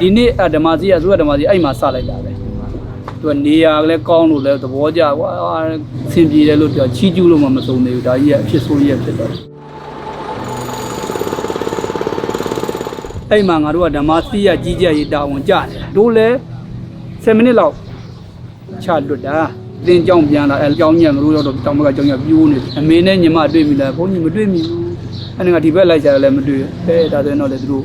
ဒီနေ့အဓမ္မစီအစိုးရဓမ္မစီအဲ့မှာစလိုက်တာပဲသူကနေရာလည်းကောင်းလို့လည်းသဘောကျကွာအဆင်ပြေတယ်လို့ပြောချီးကျူးလို့မှမစုံသေးဘူးဒါကြီးကအဖြစ်ဆိုးကြီးဖြစ်တော့တယ်အဲ့မှာငါတို့ကဓမ္မစီရကြီးကြရေးတာဝန်ကြတယ်တို့လည်း10မိနစ်လောက်ချလွတ်တာသင်ကြောင်းပြန်လာအဲကြောင်းညံငါတို့ရောက်တော့တောင်ဘက်ကကြောင်းညံပြိုးနေတယ်အမေနဲ့ညီမတွေ့ပြီလားဘုန်းကြီးမတွေ့မိဘူးအဲ့ဒါကဒီဘက်လိုက်ကြတယ်လည်းမတွေ့ဘူးအဲဒါဆိုရင်တော့လေသူတို့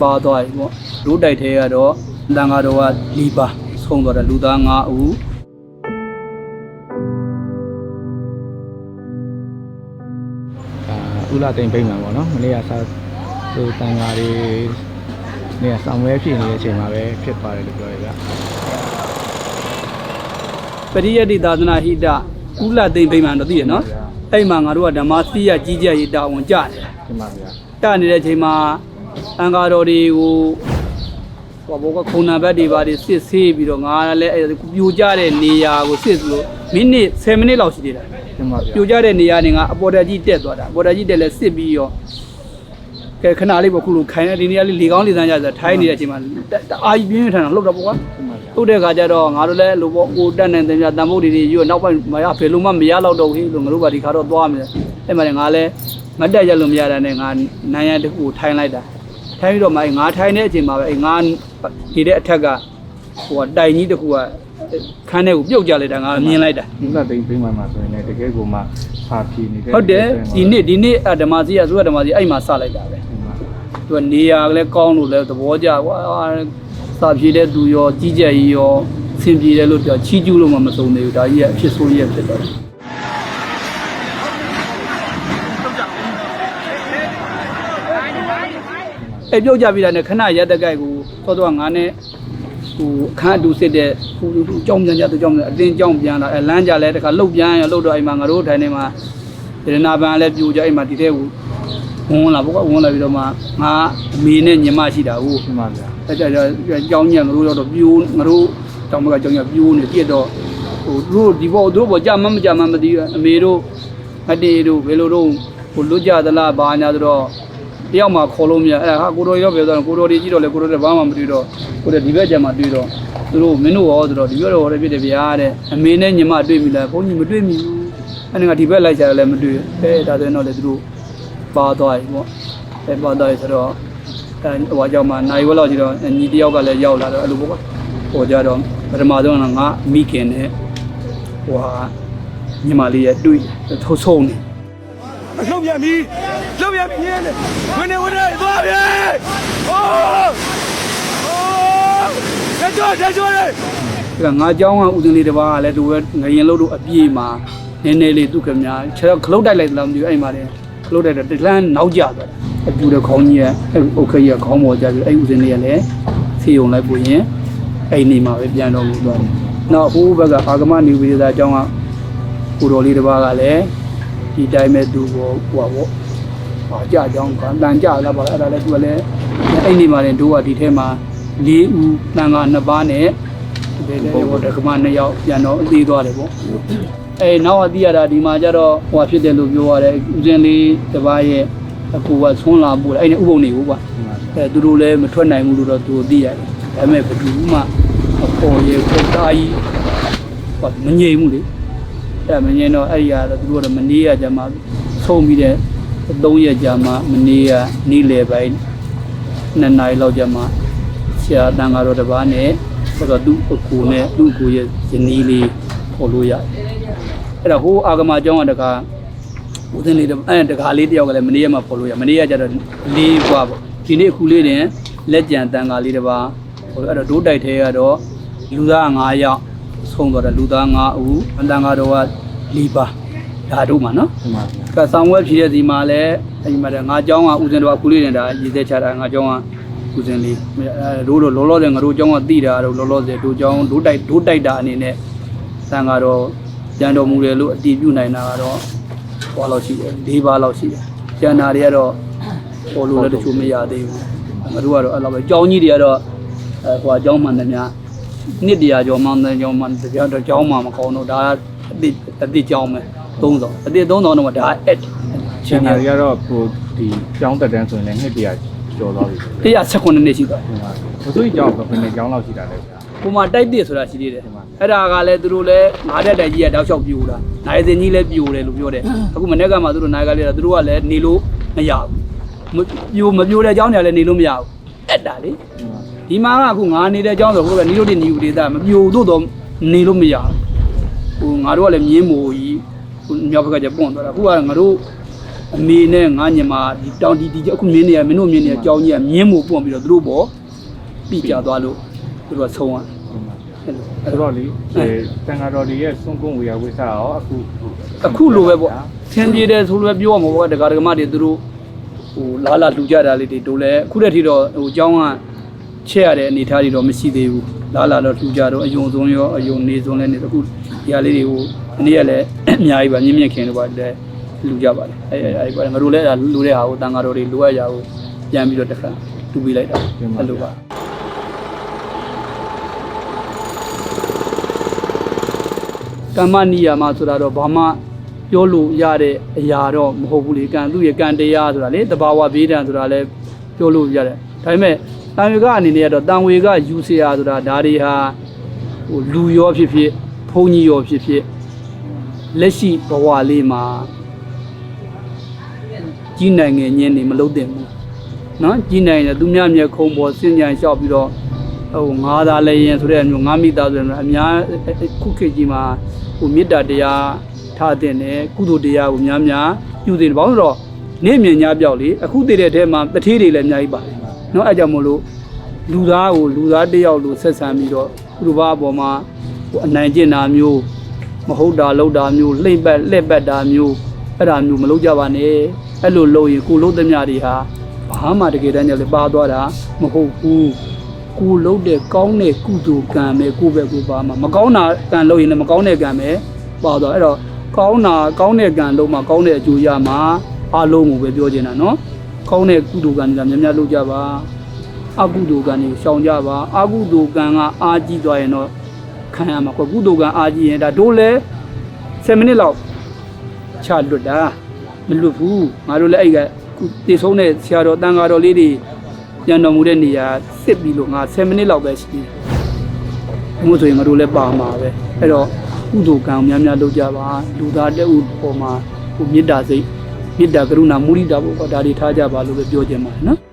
ပါသွားပြီပေါ့ဒိုးတိုက်ထဲကတော့တန်ဃာတော်ကလီပါဆုံးသွားတယ်လူသား9ဦးအာဥလာတိန်ပြိမှန်ပေါ့နော်မနေ့ကစာသူတန်ဃာတွေနေ့ကဆောင်ဝဲဖြစ်နေတဲ့အချိန်မှာပဲဖြစ်သွားတယ်လို့ပြောရပြပရိယတ္တိသာသနာဟိတကုလသိမ့်ပိမှန်တော့သိရနော်အဲ့မှာငါတို့ကဓမ္မစီရကြီးကြရေးတာဝန်ကြတယ်ဒီမှာဗျာတနေတဲ့အချိန်မှာ အံဃာတော်တွေကိုဟောဘောကခုံနာဘက်တွေပါတွေစစ်ဆေးပြီးတော့ငါလည်းအဲ့ပြိုကျတဲ့နေရာကိုစစ်လို့မိနစ်10မိနစ်လောက်ရှိသေးတယ်ဒီမှာဗျာပြိုကျတဲ့နေရာတွေကအပေါ်တက်ကြီးတက်သွားတာအပေါ်တက်ကြီးတက်လဲစစ်ပြီးရောကဲခဏလေးပေါ့ခုလိုခိုင်းတဲ့ဒီနေရာလေးလေကောင်းလေဆန်းကြဆိုထိုင်းနေတဲ့အချိန်မှာတတအားကြီးပြင်းပြင်းထန်ထန်လှုပ်တော့ပေါ့ကွာဒီမှာဗျာလှုပ်တဲ့ခါကျတော့ငါတို့လည်းလိုပေါ့ကိုတက်နေတယ်ပြတန်ဖို့တွေတွေရွနောက်ပိုင်းမရဘယ်လိုမှမရတော့တော့ဘူးလို့ငါတို့ကဒီခါတော့သွားမယ်အဲ့မှာလည်းငါလည်းမတက်ရလို့မရတာနဲ့ငါနိုင်ရတခုကိုထိုင်းလိုက်တာ ထိုင်းပြီးတော့မှငါထိုင်းတဲ့အချိန်မှာပဲအဲ့ငါနေတဲ့အထက်ကဟိုကတိုင်ကြီးတခုကခန်းထဲကိုပြုတ်ကြလိုက်တာငါမြင်လိုက်တာဥလာတိန်ပြိမှန်မှာဆိုရင်လည်းတကယ်ကိုမှဖာဖြီနေတဲ့ဟုတ်တယ်ဒီနေ့ဒီနေ့အဓမ္မစီအစိုးရဓမ္မစီအဲ့မှာစလိုက်တာပဲဒီမှာသူကနေရာလည်းကောင်းလို့လည်းသဘောကျကွာစာပြေတဲ့သူရောကြီးကြပ်ကြီးရောအဆင်ပြေတယ်လို့ပြောချီးကျူးလို့မှမစုံသေးဘူးဒါကြီးကအဖြစ်ဆိုးကြီးဖြစ်တော့တယ် အဲ့ပြုတ်ကြပြီလားနဲ့ခဏရက်တကိုက်ကိုသောတော့ငါနဲ့ဟိုအခန်းအတူစစ်တဲ့ဟိုဟိုကြောင်းပြန်ကြသူကြောင်းပြန်အတင်းကြောင်းပြန်လာအဲလမ်းကြလဲတခါလှုပ်ပြန်ရလှုပ်တော့အိမ်မှာငါတို့ထိုင်နေမှာဒေရနာပန်လည်းပြိုကြအိမ်မှာဒီတဲ့ကိုဝင်လာဘောကဝင်လာပြီးတော့မှငါအမေနဲ့ညီမရှိတာဟုတ်ဒီမှာဗျာအဲ့ကြကြောင်းညံငါတို့ရောက်တော့ပြိုးငါတို့တောင်ဘက်ကကြောင်းညံပြိုးနေပြက်တော့ဟိုတို့ဒီဘောတို့ဘောကြာမှမကြာမှမသိဘူးအမေတို့အတေတို့ဘယ်လိုတော့ဟိုလွတ်ကြသလားဘာညာဆိုတော့တ ယောက်မှခေါ်လို့မရအဲ့ဒါဟာကိုတော်ရောပြောတော့ကိုတော်ဒီကြည့်တော့လေကိုတော်တွေဘာမှမတွေ့တော့ကိုတော်ဒီဘက်ကျမှတွေ့တော့သူတို့မင်းတို့ရောဆိုတော့ဒီဘက်တော့ဟောတယ်ဖြစ်တယ်ဗျာတဲ့အမေနဲ့ညီမတွေ့ပြီလားဘုန်းကြီးမတွေ့မိဘူးအဲ့ဒါကဒီဘက်လိုက်ကြတယ်လည်းမတွေ့ဘူးအဲဒါဆိုရင်တော့လေသူတို့ပါသွားပြီပေါ့အဲပါသွားပြီဆိုတော့အဲဟိုအကြောင်းမှာနိုင်ဝက်လောက်ကြည့်တော့ညီတယောက်ကလည်းရောက်လာတော့အဲ့လိုပေါ့ကွာဟိုကြတော့ပထမဆုံးကငါမိခင်နဲ့ဟိုဟာညီမလေးရဲ့တွေ့ထုံဆုံးနေ လှုပ်ပြန်ပြီလှုပ်ပြန်ပြီညင်းတယ်ဝင်နေဝင်နေသွားပြီဟိုးဟိုးတက်ကြွတက်ကြွလေ ဒါကငါเจ้าကဦးစင်းလေးတစ်ပါးကလည်းသူပဲငရင်လို့တို့အပြေးမှာနည်းနည်းလေးသူကများခြေတော့ခလုတ်တိုက်လိုက်သလားမသိဘူးအဲ့မှာလည်းခလုတ်တိုက်တော့တလန်းနောက်ကျသွားတာအပြူတဲ့ခေါင်းကြီးရဲ့အဲ့ဥက္ခကြီးကခေါင်းပေါ်ကျပြီးအဲ့ဦးစင်းလေးကလည်းဆေးုံလိုက်ပို့ရင်အဲ့နေမှာပဲပြန်တော့မှုသွားတယ်နောက်ဟိုဘက်ကအာဂမနိဝေဒအကြောင်းကကိုတော်လေးတစ်ပါးကလည်း ဒီတိုင်းပဲသူကိုဟိုပါပေါ့ဟာကြအကြောင်းကတန်ကြလာပါလားအဲ့ဒါလည်းသူကလည်းအဲ့နေမှာလည်းတို့ကဒီထဲမှာ၄ဦးတန်က2ပါးနဲ့ဒီလေဟိုတက္ကမနှစ်ယောက်ပြန်တော့အသေးသွားတယ်ပေါ့အဲနောက်အသိရတာဒီမှာကျတော့ဟိုဖြစ်တယ်လို့ပြောရတယ်ဦးစင်းလေးတစ်ပါးရဲ့အကူကဆွန်းလာပို့တယ်အဲ့ဒီဥပုံနေဘူးကွာဒီမှာဗျာအဲသူတို့လည်းမထွက်နိုင်ဘူးလို့တော့သူတို့သိရတယ်ဒါပေမဲ့ဘယ်သူမှအပေါ်ရေကိုတာကြီးဟောမငြိမ်ဘူးလေ အဲ့မငြိမ်တော့အဲ့ဒီကတော့သူတို့ကတော့မနေရကြမှာဆုံးပြီးတဲ့၃ရက်ကြာမှမနေရနေလေပိုင်းနှစ်နာရီလောက်ကြာမှဆရာတန်ဃာတော်တစ်ပါးနဲ့ဆိုတော့သူ့အကူနဲ့သူ့အကူရဲ့ဇနီးလေးပေါ်လို့ရတယ်အဲ့ဒါဟိုအာဂမအကြောင်းကတခါဦးစင်းလေးတအဲတခါလေးတယောက်ကလည်းမနေရမှာပေါ်လို့ရမနေရကြတော့လေးกว่าပေါ့ဒီနေ့အခုလေးတင်လက်ကြံတန်ဃာလေးတစ်ပါးဟိုအဲ့တော့ဒိုးတိုက်ထဲကတော့လူသား9ယောက်ဆုံးတော့တယ်လူသား9ဦးအတန်ဃာတော်က ၄ပါးဓာတုမှာနော်မှန်ပါဗျာကဆောင်ဝက်ဖြစ်တဲ့ဒီမှာလည်းအဲဒီမှာငါးကြောင်းကဥစဉ်တော်ကုလေးတင်တာရေးသက်ချတာငါးကြောင်းကဥစဉ်လေးတို့တော့လောလောဆယ်ငါတို့ကြောင်းကတိတာတော့လောလောဆယ်တို့ကြောင်းတို့တိုက်တို့တိုက်တာအနေနဲ့တန်ကတော့ပြန်တော်မူတယ်လို့အတည်ပြုနိုင်တာကတော့ဟောလောက်ရှိတယ်၄ပါးလောက်ရှိတယ်ကျန်တာတွေကတော့ဟောလို့လည်းတချို့မရသေးဘူးငါတို့ကတော့အဲ့လိုပဲကြောင်းကြီးတွေကတော့ဟိုအကြောင်းမှန်တယ်များနှစ်တရာကျော်မှန်တယ်ကျော်မှန်တယ်ကျောင်းတော့ကျောင်းမှမကောင်းတော့ဒါက အတိအတိကြောင်းပဲ300အတိ300တော့ဒါ at ချန်နယ်ကတော့ဟိုဒီကျောင်းတက်တန်းဆိုရင်လည်းနှစ်တရာကျော်သွားပြီ119နှစ်ရှိသွားပြီ။ဘုသူ့ကျောင်းကဘယ်နှစ်ကျောင်းလောက်ရှိတာလဲဗျာ။ပုံမှန်တိုက်သစ်ဆိုတာရှိသေးတယ်အဲ့ဒါကလည်းသူတို့လည်းငါးတက်တိုင်ကြီးကတောက်လျှောက်ပြိုတာနိုင်စင်ကြီးလည်းပြိုတယ်လို့ပြောတယ်အခုမနေ့ကမှသူတို့နိုင်ကလေးကသူတို့ကလည်းနေလို့မရဘူးပြိုမပြိုတဲ့အကြောင်းညာလည်းနေလို့မရဘူးအဲ့ဒါလေဒီမှာကအခုငါနေတဲ့အကြောင်းဆိုတော့ဘုရားနီရိုတိနီယူဒေတာမပြို့တော့နေလို့မရဘူး ဟိုငါတို့ကလည်းမြင်းမိုကြီးဟိုမြောက်ဘက်ကကျပွန့်သွားတာ။အခုကငါတို့အမေနဲ့ငါညီမဒီတောင်ဒီဒီအခုမြင်းနေရမင်းတို့မြင်းနေရကြောင်းကြီးကမြင်းမိုပွန့်ပြီးတော့သူတို့ပေါ်ပြကြသွားလို့သူတို့ကဆုံးသွားအဲ့လို အဲ့တော့လေတန်ဃာတော်တွေရဲ့စွန့်ကုန်းဝေယဝိဆာရောအခု အခုလိုပဲပေါ့ဆင်းပြေတယ်ဆိုလိုပဲပြောရမှာပေါ့ဒကာဒကမတွေသူတို့ဟိုလာလာလှူကြတာလေးတွေတို့လည်းအခုတည်းထိတော့ဟိုအเจ้าက ချက်ရတဲ့အနေအထားတွေတော့မရှိသေးဘူးလာလာတော့လှူကြတော့အယုံဆုံးရောအယုံနေဆုံးလည်းနေအခုဒီဟာလေးတွေဟိုအနည်းကလည်းအများကြီးပါမြင့်မြင့်ခင်တို့ပါလည်းလှူကြပါလေအဲအဲအဲငါတို့လည်းအဲ့ဒါလှူတဲ့ဟာကိုတန်ဃာတော်တွေလိုအပ်ကြကိုပြန်ပြီးတော့တစ်ခါလှူပေးလိုက်တာအဲ့လိုပါကမ္မနိယာမဆိုတာတော့ဘာမှပြောလို့ရတဲ့အရာတော့မဟုတ်ဘူးလေကံသူ့ရဲ့ကံတရားဆိုတာလေတဘာဝဘေးဒဏ်ဆိုတာလည်းပြောလို့ရတယ်ဒါပေမဲ့ တန်ဝေကအနေနဲ့ကတော့တန်ဝေကယူเสียဆိုတာဒါတွေဟာဟိုလူရောဖြစ်ဖြစ်ဘုံကြီးရောဖြစ်ဖြစ်လက်ရှိဘဝလေးမှာကြီးနိုင်ငံညင်းနေမလုံးတင်ဘူးเนาะကြီးနိုင်ငံသူများမြဲခုံပေါ်စင်ကြံလျှောက်ပြီးတော့ ဟိုငါးသားလည်းရင်ဆိုတဲ့မျိုးငါးမိသားဆိုတဲ့အများခုခေတ်ကြီးမှာဟိုမေတ္တာတရားထားတဲ့နဲ့ကုသိုလ်တရားကိုများများပြုသင့်တယ်ဘာလို့လဲဆိုတော့နေ့မြင်ညာပြောက်လေအခုတည်တဲ့အထဲမှာတထေးတွေလည်းအများကြီးပါတယ် เนาะအဲကြောင့်မို့လို့လူသားကိုလူသားတစ်ယောက်လိုဆက်ဆံပြီးတော့ကုသဘာအပေါ်မှာဟိုအနိုင်ကျင့်တာမျိုးမဟုတ်တာလုပ်တာမျိုးလှိမ့်ပတ်လှက်ပတ်တာမျိုးအဲ့ဒါမျိုးမလုပ်ကြပါနဲ့အဲ့လိုလုပ်ရင်ကိုလို့သမျှတွေဟာဘာမှတကယ်တမ်းကျလည်းပါသွားတာမဟုတ်ဘူး ကိုလုံးတဲ့ကောင်းတဲ့ကုသိုလ်ကံပဲကိုယ့်ဘက်ကိုပါမှာမကောင်းတာကံလို့ရင်လည်းမကောင်းတဲ့ကံပဲပါတော့အဲ့တော့ကောင်းတာကောင်းတဲ့ကံလုံးမှာကောင်းတဲ့အကျိုးရမှာအလုံးကိုပဲပြောချင်တာเนาะ ကောင်းတဲ့ကုသိုလ်ကံတွေကများများလုပ်ကြပါအကုသိုလ်ကံတွေရှောင်ကြပါအကုသိုလ်ကံကအာကြီးသွားရင်တော့ခံရမှာကွကုသိုလ်ကံအာကြီးရင်ဒါတို့လဲ7မိနစ်လောက်ချလွတ်တာမလွတ်ဘူးငါတို့လည်းအဲ့ကတည်ဆုံးတဲ့ဆရာတော်တန်ဃာတော်လေးတွေပြန်တော်မူတဲ့နေရာစစ်ပြီးလို့ငါ10မိနစ်လောက်ပဲရှိတယ်။ဘုမို့ဆိုရင်ငါတို့လည်းပါမှာပဲ။အဲ့တော့ကုသိုလ်ကံများများလုပ်ကြပါလူသားတအုပ်ပေါ်မှာဟိုမေတ္တာစိတ် မေတ္တာကရုဏာမုဒိတာဘုရားဒါတွေထားကြပါလို့ပဲပြောချင်ပါတယ်နော်